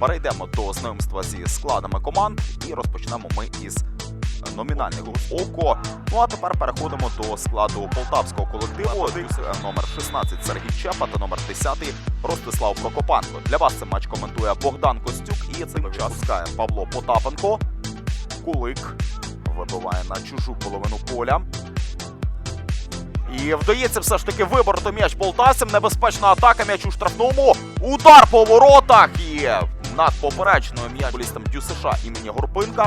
перейдемо до знайомства зі складами команд і розпочнемо ми із номінальних око. Ну а тепер переходимо до складу полтавського колективу. Номер 16 Сергій Чепа та номер 10 Ростислав Прокопенко. Для вас цей матч коментує Богдан Костюк і цим час Павло Потапенко. Кулик вибиває на чужу половину поля. І вдається все ж таки вибороти м'яч полтавцям. Небезпечна атака, м'яч у штрафному. Удар по воротах. І над поперечною м'яч футболістам Дю США імені Горпинка.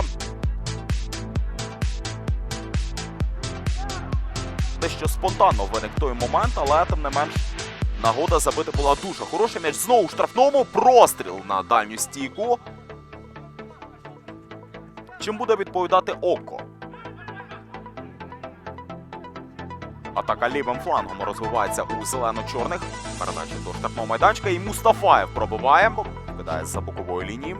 Дещо спонтанно виник той момент, але тим не менш нагода забити була дуже хороша. М'яч знову штрафному. Простріл на дальню стійку. Чим буде відповідати Око? Атака лівим флангом розвивається у зелено-чорних. Передача до штрафного майданчика. І Мустафаєв пробиває. Кидає за бокової лінії.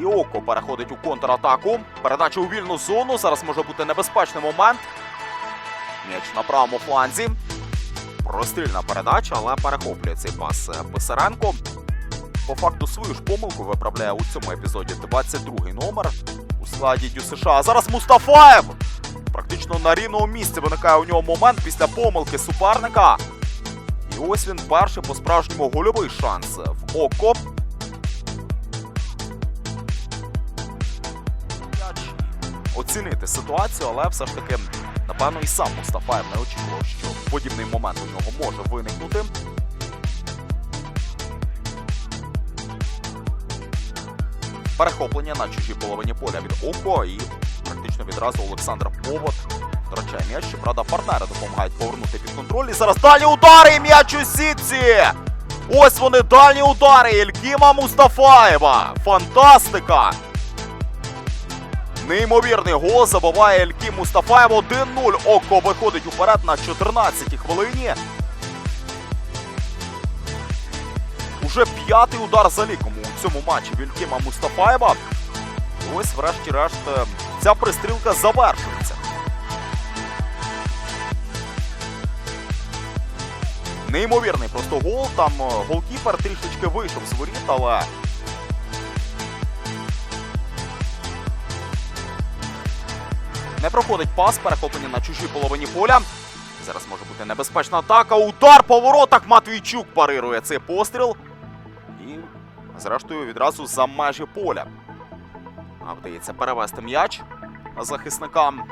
І Око переходить у контратаку. Передача у вільну зону. Зараз може бути небезпечний момент. М'яч на правому фланзі. Прострільна передача, але перехоплює цей пас е, Писаренко. По факту свою ж помилку виправляє у цьому епізоді 22-й номер у складі Дю США. Зараз Мустафаєв! Практично на рівному місці виникає у нього момент після помилки суперника. І ось він перший по-справжньому гольовий шанс в око. Оцінити ситуацію, але все ж таки, напевно, і сам Мустафаєв не очікував, що подібний момент у нього може виникнути. Перехоплення на чужій половині поля від Око і практично відразу Олександр Повод втрачає м'яч. Щоправда, партнери допомагають повернути під контроль. І зараз дальні удари і м'яч у сітці. Ось вони дальні удари Ількіма Мустафаєва. Фантастика! Неймовірний гол забиває Елькім Мустафаєв 1-0. Око виходить уперед на 14-й хвилині. Уже п'ятий удар за ліком у цьому матчі Вількіма Мустафаєва. Ось, врешті-решт, е, ця пристрілка завершується. Неймовірний просто гол. Там е, голкіпер трішечки вийшов з воріт, але не проходить пас, перехоплення на чужій половині поля. Зараз може бути небезпечна атака. Удар по воротах. Матвійчук парирує цей постріл. І, зрештою, відразу за межі поля. А вдається перевести м'яч захисникам.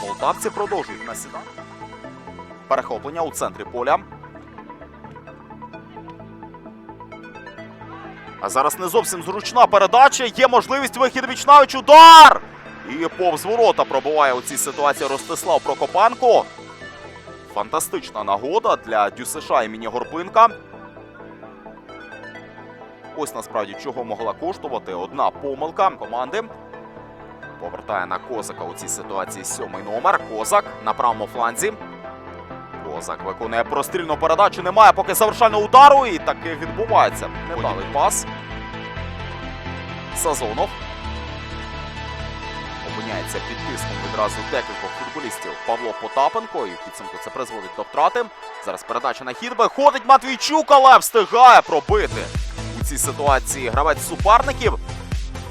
Полтавці продовжують насідати. Перехоплення у центрі поля. А зараз не зовсім зручна передача. Є можливість вихід вічнавич. Удар! І повз ворота пробиває у цій ситуації Ростислав Прокопенко. Фантастична нагода для Дюсеша імені Горпинка. Ось насправді чого могла коштувати одна помилка команди. Повертає на Козака у цій ситуації сьомий номер. Козак на правому фланзі. Козак виконує прострільну передачу. Немає поки завершального удару. І таки відбувається. Невдалий пас. Сазонов. Опиняється під тиском відразу декількох футболістів Павло Потапенко. І в підсумку це призводить до втрати. Зараз передача на хід виходить Матвійчук, але встигає пробити у цій ситуації гравець суперників.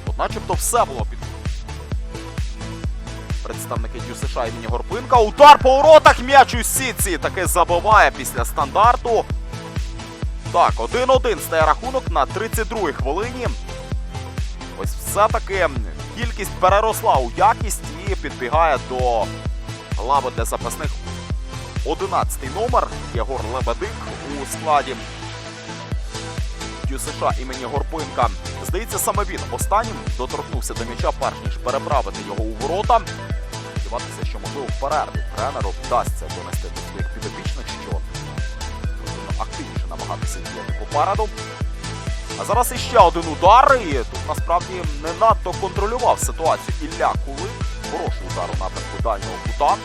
От начебто все було під. Представники Дю США імені Горпинка. Удар по воротах м'яч у сітці. Таки забиває після стандарту. Так, 1-1 стає рахунок на 32-й хвилині. Ось все-таки кількість переросла у якість і підбігає до лави для запасних 11-й номер Єгор Лебедик у складі Дю США імені Горпинка. Здається, саме він останнім доторкнувся до м'яча, перш ніж переправити його у ворота. Сподіватися, що можливо в перерві тренеру вдасться донести до своїх підопічних, що потрібно активніше намагатися діяти попереду. А зараз іще один удар, і тут насправді не надто контролював ситуацію Ілля Кулик. Хороший удар у напрямку дальнього кута.